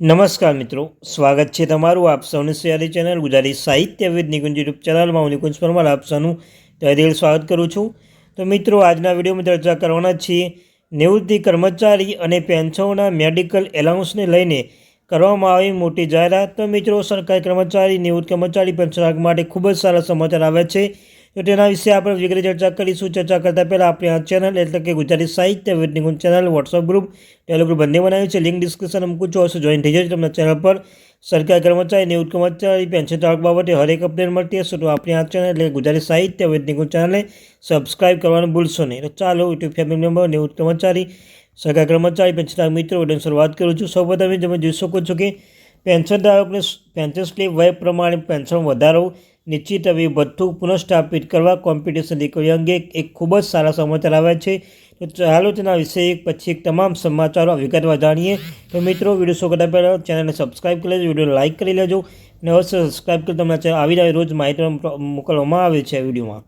નમસ્કાર મિત્રો, સ્વાગત છે તમારું આપ સૌની સિયારી ચેનલ ગુજરાતી સાહિત્ય વિદ નિકુંજ યુટ્યુબ ચેનલમાં હું નિકુંજ પરમાર, આપ સૌનું તહેદિલ સ્વાગત કરું છું. તો મિત્રો, આજના વિડીયોમાં ચર્ચા કરવાના છીએ નિવૃત્તિ કર્મચારી અને પેન્શનોના મેડિકલ એલાઉન્સને લઈને કરવામાં આવી મોટી જાહેરાત. તો મિત્રો, સરકારી કર્મચારી, નિવૃત્ત કર્મચારી, પેન્શન માટે ખૂબ જ સારા સમાચાર આવ્યા છે. તો તેના વિશે આપણે વગેરે ચર્ચા કરીશું. ચર્ચા કરતાં પહેલાં આપણે આ ચેનલ એટલે કે Gujarati Sahitya Nikunj channel WhatsApp group tele group બંને બનાવ્યું છે. લિંક ડિસ્ક્રિપ્શન મૂકું છું. અવશ્ય જોઈન થઈ જશે તમને ચેનલ પર. સરકારી કર્મચારી નિવૃત્ત કર્મચારી પેન્શન ધારક બાબતે હરેક અપડેટ મળતી હશે. તો આપણી આ ચેનલ એટલે ગુજરાતી સાહિત્ય નિકુંજ ચેનલને સબસ્ક્રાઇબ કરવાનું ભૂલશો નહીં. તો ચાલો યુટ્યુબ ફેમિલી મેમ્બર નિવૃત્ત કર્મચારી, સરકાર કર્મચારી પેન્શન મિત્રો, વિડીયોની શરૂઆત કરું છું. સૌપ્રથમ તમે જોઈ શકો છો કે પેન્શન ધારકને પેન્શન સ્લીપ વય પ્રમાણે પેન્શન વધારો નિશ્ચિત હવે ભથ્થું પુનઃસ્થાપિત કરવા કોમ્પિટિશન દીકરી અંગે એક ખૂબ જ સારા સમાચાર આવ્યા છે. તો ચાલો તેના વિશે એક પછી એક તમામ સમાચારો વિગતવાર જાણીએ. તો મિત્રો, વીડિયો શો કરતા પહેલાં ચેનલને સબસ્ક્રાઈબ કરી લેજો વીડિયો લાઇક કરી લેજો અને અવશ્ય સબસ્ક્રાઈબ કરી તમને ચેનલ આવી જાય રોજ માહિતી મોકલવામાં આવે છે વિડીયોમાં.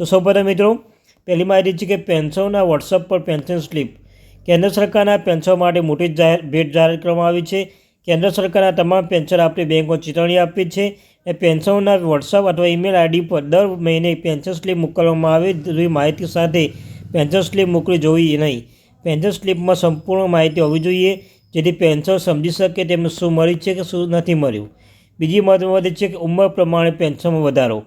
તો સૌપ્રથમ મિત્રો, પહેલી માહિતી છે કે પેન્શનના વોટ્સઅપ પર પેન્શન સ્લીપ કેન્દ્ર સરકારના પેન્શન માટે મોટી જાહેર, ભેટ જાહેર કરવામાં આવી છે. કેન્દ્ર સરકારના તમામ પેન્શન આપતી બેંકો ચેતવણી આપી છે. એ પેન્શનના વોટ્સઅપ અથવા ઈમેલ આઈડી પર દર મહિને પેન્શન સ્લીપ મોકલવામાં આવે તેવી માહિતી સાથે પેન્શન સ્લીપ મોકલી જોવી નહીં. પેન્શન સ્લીપમાં સંપૂર્ણ માહિતી હોવી જોઈએ, જેથી પેન્શન સમજી શકે તેમને શું મળ્યું છે કે શું નથી મળ્યું. બીજી મહત્વની છે કે ઉંમર પ્રમાણે પેન્શનમાં વધારો.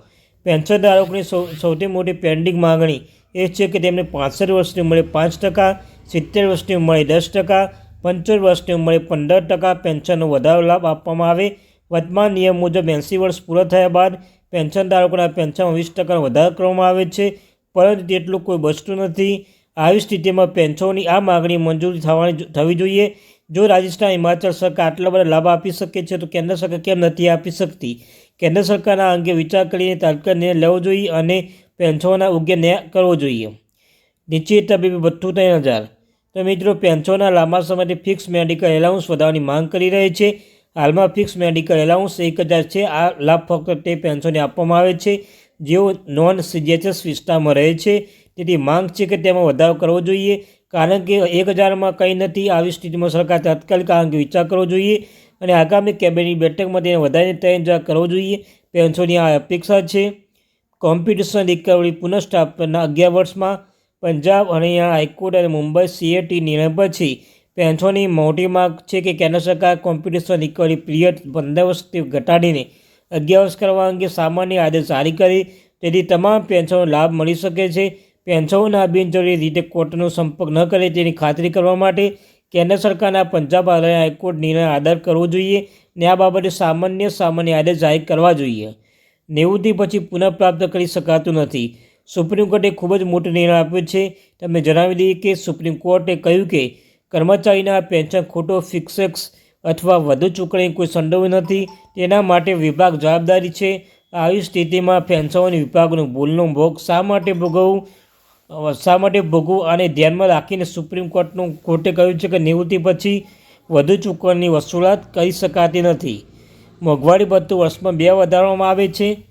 પેન્શન ધારકોની સૌથી મોટી પેન્ડિંગ માગણી એ છે કે તેમને પાંસઠ વર્ષની ઉંમરે પાંચ ટકા, સિત્તેર વર્ષની ઉંમરે દસ ટકા પંચોતેર વર્ષની ઉંમરે પંદર ટકા પેન્શનનો વધારો લાભ આપવામાં આવે. વર્તમાન નિયમ મુજબ એંસી વર્ષ પૂરા થયા બાદ પેન્શન ધારકોના પેન્શનમાં વીસ ટકાનો વધારો કરવામાં આવે છે. પરંતુ તેટલું કોઈ બચતું નથી. આવી સ્થિતિમાં પેન્શનની આ માગણી મંજૂર થવાની થવી જોઈએ. જો રાજસ્થાન, હિમાચલ સરકાર આટલા બધા લાભ આપી શકે છે, તો કેન્દ્ર સરકાર કેમ નથી આપી શકતી? કેન્દ્ર સરકારના અંગે વિચાર કરીને તાત્કાલિક નિર્ણય લેવો જોઈએ અને પેન્શનોના યોગ્ય ન્યાય કરવો જોઈએ. નીચે તબીબી ભથ્થું ત્રણ હજાર. તો મિત્રો પેન્શનના લાંબા સમયથી ફિક્સ મેડિકલ એલાઉન્સ વધારવાની માંગ કરી રહી છે. હાલમાં ફિક્સ મેડિકલ એલાઉન્સ એક હજાર છે. આ લાભ ફક્ત તે પેન્શનને આપવામાં આવે છે, જેઓ નોન સીજીએચએસ વિસ્તારમાં રહે છે. તેથી માંગ છે કે તેમાં વધારો કરવો જોઈએ, કારણ કે એક હજારમાં કંઈ નથી. આવી સ્થિતિમાં સરકાર તાત્કાલિક આ અંગે વિચાર કરવો જોઈએ અને આગામી કેબિનેટ બેઠકમાં તેને વધારીને ત્રણ કરવો જોઈએ. પેન્શનની આ અપેક્ષા છે. કોમ્પિટિશન રિકવરી પુનઃસ્થાપના અગિયાર વર્ષમાં પંજાબ હરિયાણા હાઈકોર્ટ અને મુંબઈ સીએટી નિર્ણય પછી પેન્શનની મોટી માંગ છે કે કેન્દ્ર સરકાર કોમ્પિટિશન રિકવરી પીરિયડ પંદર વર્ષથી ઘટાડીને અગિયાર વર્ષ કરવા અંગે સામાન્ય આદેશ જારી કરી તેથી તમામ પેન્શનનો લાભ મળી શકે છે. પેન્શનોના બિનજરૂરી રીતે કોર્ટનો સંપર્ક ન કરે તેની ખાતરી કરવા માટે કેન્દ્ર સરકારના પંજાબ હરિયાણા હાઈકોર્ટ નિર્ણય આદર કરવો જોઈએ ને આ બાબતે સામાન્ય સામાન્ય આદેશ જાહેર કરવા જોઈએ. નિવૃત્તિ પછી પુનઃપ્રાપ્ત કરી શકાતું નથી. સુપ્રીમ કોર્ટે ખૂબ જ મોટો નિર્ણય આપ્યો છે. તમને જણાવી દઈએ કે સુપ્રીમ કોર્ટે કહ્યું કે કર્મચારીના પેન્શન ખોટો ફિક્સેક્સ અથવા વધુ ચૂકવણી કોઈ સંડોવી નથી. તેના માટે વિભાગ જવાબદારી છે. આવી સ્થિતિમાં પેન્શન વિભાગનું ભૂલનો ભોગ શા માટે ભોગવવું? શા માટે ભોગવું આને ધ્યાનમાં રાખીને સુપ્રીમ કોર્ટનું કોર્ટે કહ્યું છે કે નિવૃત્તિ પછી વધુ ચૂકવણીની વસૂલાત કરી શકાતી નથી. મોંઘવારી ભથ્થું વર્ષમાં બે વધારવામાં આવે છે.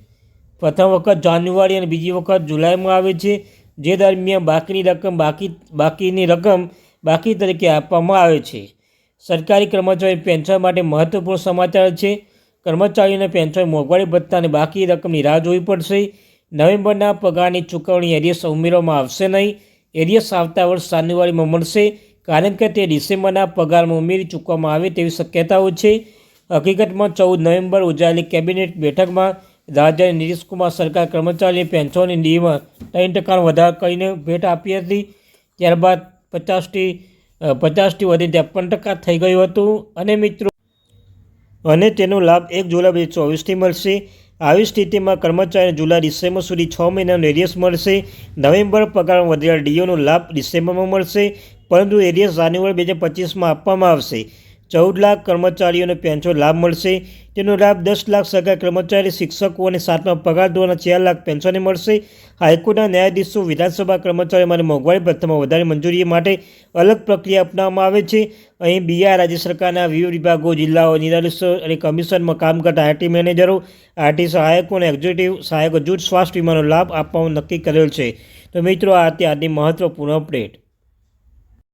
પ્રથમ વખત જાન્યુઆરી અને બીજી વખત જુલાઈમાં આવે છે, જે દરમિયાન બાકીની રકમ બાકી બાકીની રકમ બાકી તરીકે આપવામાં આવે છે. સરકારી કર્મચારી પેન્શન માટે મહત્વપૂર્ણ સમાચાર છે કર્મચારીઓને પેન્શન મોંઘવારી ભથ્થાની બાકી રકમની રાહ જોવી પડશે. નવેમ્બરના પગારની ચૂકવણી એરિયસ ઉમેરવામાં આવશે નહીં. એરિયસ આવતા વર્ષ જાન્યુઆરીમાં મળશે, કારણ કે તે ડિસેમ્બરના પગારમાં ઉમેરી ચૂકવામાં આવે તેવી શક્યતાઓ છે. હકીકતમાં ચૌદ નવેમ્બર યોજાયેલી કેબિનેટ બેઠકમાં રાજ્યની નીતિશકુમાર સરકાર કર્મચારીની પેન્શનની નિયમમાં ત્રણ ટકાનો વધારો કરીને ભેટ આપી હતી. ત્યારબાદ પચાસથી પચાસથી વધી ત્રેપન ટકા થઈ ગયું હતું. અને મિત્રો, અને તેનો લાભ એક જુલાઈ બે ચોવીસથી મળશે. આવી સ્થિતિમાં કર્મચારીને જુલાઈ, ડિસેમ્બર સુધી છ મહિનાનો એરિયસ મળશે. નવેમ્બર પગાર વધેલા ડીઓનો લાભ ડિસેમ્બરમાં મળશે. પરંતુ એરિયસ જાન્યુઆરી બે હજાર પચીસમાં આપવામાં આવશે. ચૌદ લાખ કર્મચારીઓને પેન્શન લાભ મળશે. તેનો લાભ દસ લાખ સરકારી કર્મચારી, શિક્ષકો અને સાતમા પગાર ધોરણના ચાર લાખ પેન્શને મળશે. હાઈકોર્ટના ન્યાયાધીશો, વિધાનસભા કર્મચારીઓ માટે મોંઘવારી ભથ્થામાં વધારે મંજૂરી માટે અલગ પ્રક્રિયા અપનાવવામાં આવે છે. અહીં બિહાર રાજ્ય સરકારના વિવિધ વિભાગો, જિલ્લાઓ નિરાદેશો અને કમિશનમાં કામ કરતા આઈટી મેનેજરો આઈટી સહાયકો અને એક્ઝિક્યુટિવ સહાયકો જૂથ સ્વાસ્થ્ય વીમાનો લાભ આપવાનું નક્કી કરેલ છે. તો મિત્રો, આ ત્યારની મહત્વપૂર્ણ અપડેટ.